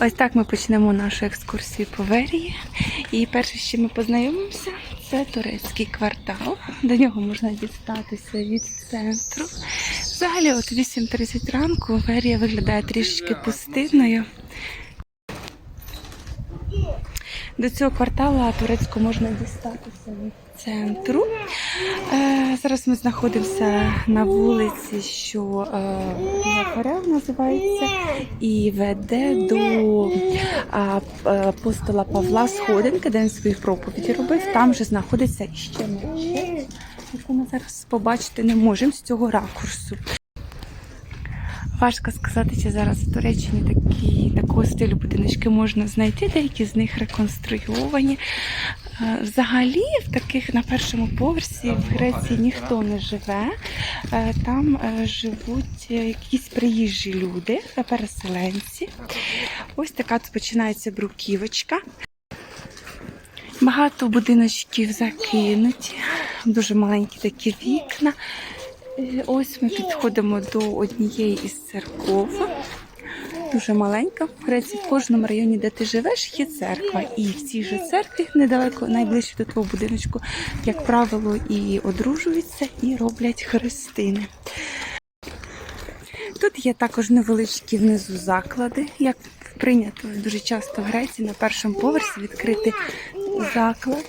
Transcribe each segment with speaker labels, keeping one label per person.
Speaker 1: Ось так ми почнемо нашу екскурсію по Верії. І перше, з чим ми познайомимося, це турецький квартал. До нього можна дістатися від центру. Взагалі, от 8.30 ранку Верія виглядає трішечки пустинною. До цього кварталу турецького можна дістатися від центру. Е, зараз ми знаходимося на вулиці, що е, називається, і веде до а, апостола Павла Сходинки, де він свої проповіді робив. Там же знаходиться іще мечеть, яку ми зараз побачити не можемо з цього ракурсу. Важко сказати, чи зараз в Туреччині такі, такого стилю будиночки можна знайти, деякі з них реконструйовані. Е, Взагалі, в таких на першому поверсі в Греції ніхто не живе. Е, Там е, живуть якісь приїжджі люди, переселенці. Ось така тут починається бруківочка. Багато будиночків закинуті, дуже маленькі такі вікна. Ось ми підходимо до однієї із церков. Дуже маленька. В Греції в кожному районі, де ти живеш, є церква. І в цій же церкві, недалеко, найближче до твого будиночку, як правило, і одружуються, і роблять хрестини. Тут є також невеличкі внизу заклади, як прийнято дуже часто в Греції на першому поверсі відкрити заклад.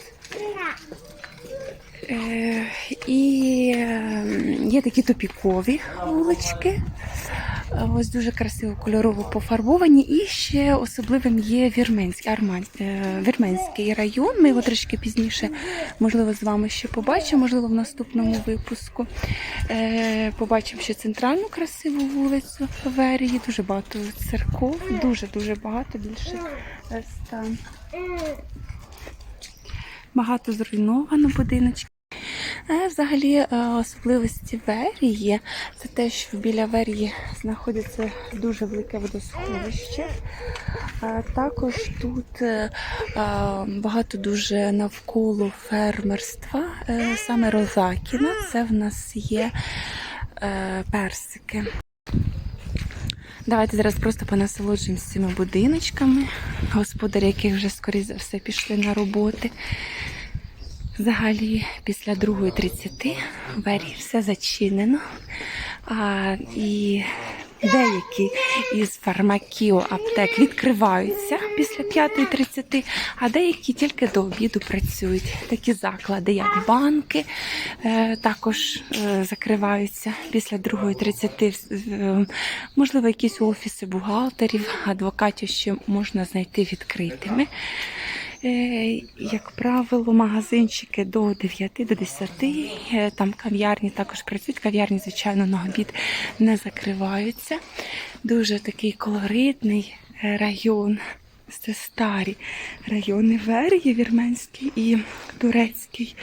Speaker 1: Е, І е, є такі топікові вулички. Е, Ось дуже красиво кольорово пофарбовані. І ще особливим є Вірменський, Арман, е, Вірменський район. Ми його трішки пізніше, можливо, з вами ще побачимо, можливо, в наступному випуску. Е, Побачимо ще центральну красиву вулицю Верії. Дуже багато церков, дуже-дуже багато, більше ста. Багато зруйновано будиночків. Взагалі е, особливості Верії це те, що біля Верії знаходиться дуже велике водосховище. Також тут е, е, багато дуже навколо фермерства, саме Розакіна. Це в нас є персики. Давайте зараз просто понасолоджуємося цими будиночками, господарі, яких вже скоріше за все пішли на роботи. Взагалі, після 2.30 в Бері все зачинено. А, і деякі із фармаків аптек відкриваються після 5.30, а деякі тільки до обіду працюють. Такі заклади, як банки, е, також е, закриваються після 2.30. Е, Можливо, якісь офіси бухгалтерів, адвокатів ще можна знайти відкритими. Е, Як правило, магазинчики до 9 до 10, е, там кав'ярні також працюють. Кав'ярні, звичайно, на обід не закриваються. Дуже такий колоритний е, район. Це старі райони Верії, Вірменський і Турецький.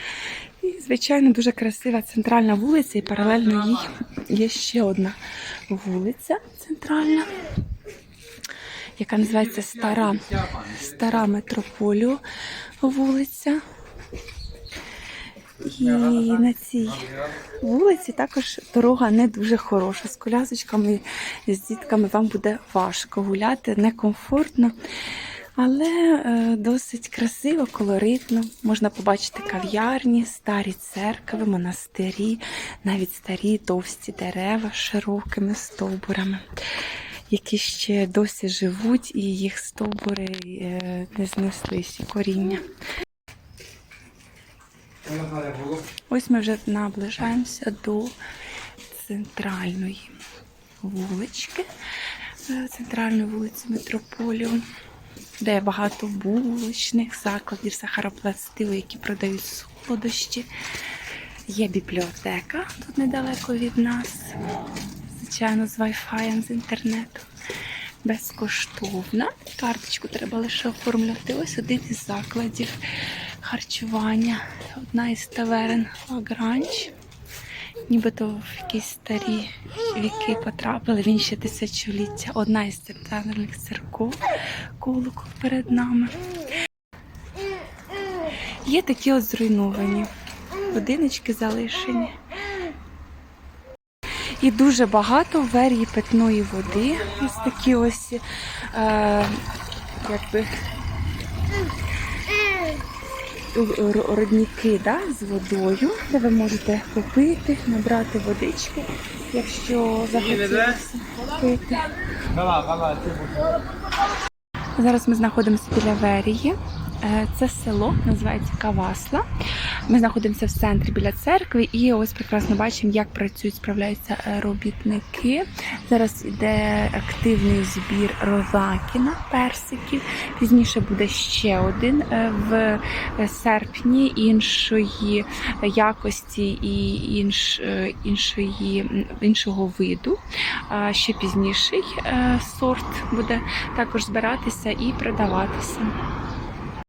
Speaker 1: І, звичайно, дуже красива центральна вулиця, і паралельно їй є ще одна вулиця центральна яка називається Стара, Стара Метрополіо вулиця. І на цій вулиці також дорога не дуже хороша. З колясочками, з дітками вам буде важко гуляти, некомфортно. Але е, досить красиво, колоритно. Можна побачити кав'ярні, старі церкви, монастирі, навіть старі товсті дерева з широкими стовбурами які ще досі живуть, і їх стовбури е, не знесли всі коріння. Ось ми вже наближаємося до центральної вулички, е, центральної вулиці Метрополіо, де багато булочних закладів, сахаропластиву, які продають солодощі. Є бібліотека тут недалеко від нас звичайно, з Wi-Fi, з інтернету. Безкоштовна. Карточку треба лише оформлювати. Ось один із закладів харчування. Одна із таверен Лагранж. Нібито в якісь старі віки потрапили в інші тисячоліття. Одна із центральних церков колокол перед нами. Є такі от зруйновані будиночки залишені. І дуже багато в верії питної води. Ось такі ось е, якби родники да, з водою, де ви можете попити, набрати водички, якщо захотілося пити. Зараз ми знаходимося біля Верії. Е, Це село, називається Кавасла. Ми знаходимося в центрі біля церкви, і ось прекрасно бачимо, як працюють, справляються е, робітники. Зараз йде активний збір розакіна, персиків. Пізніше буде ще один е, в е, серпні іншої якості і інш, іншої, іншого виду. Ще пізніший сорт буде також збиратися і продаватися.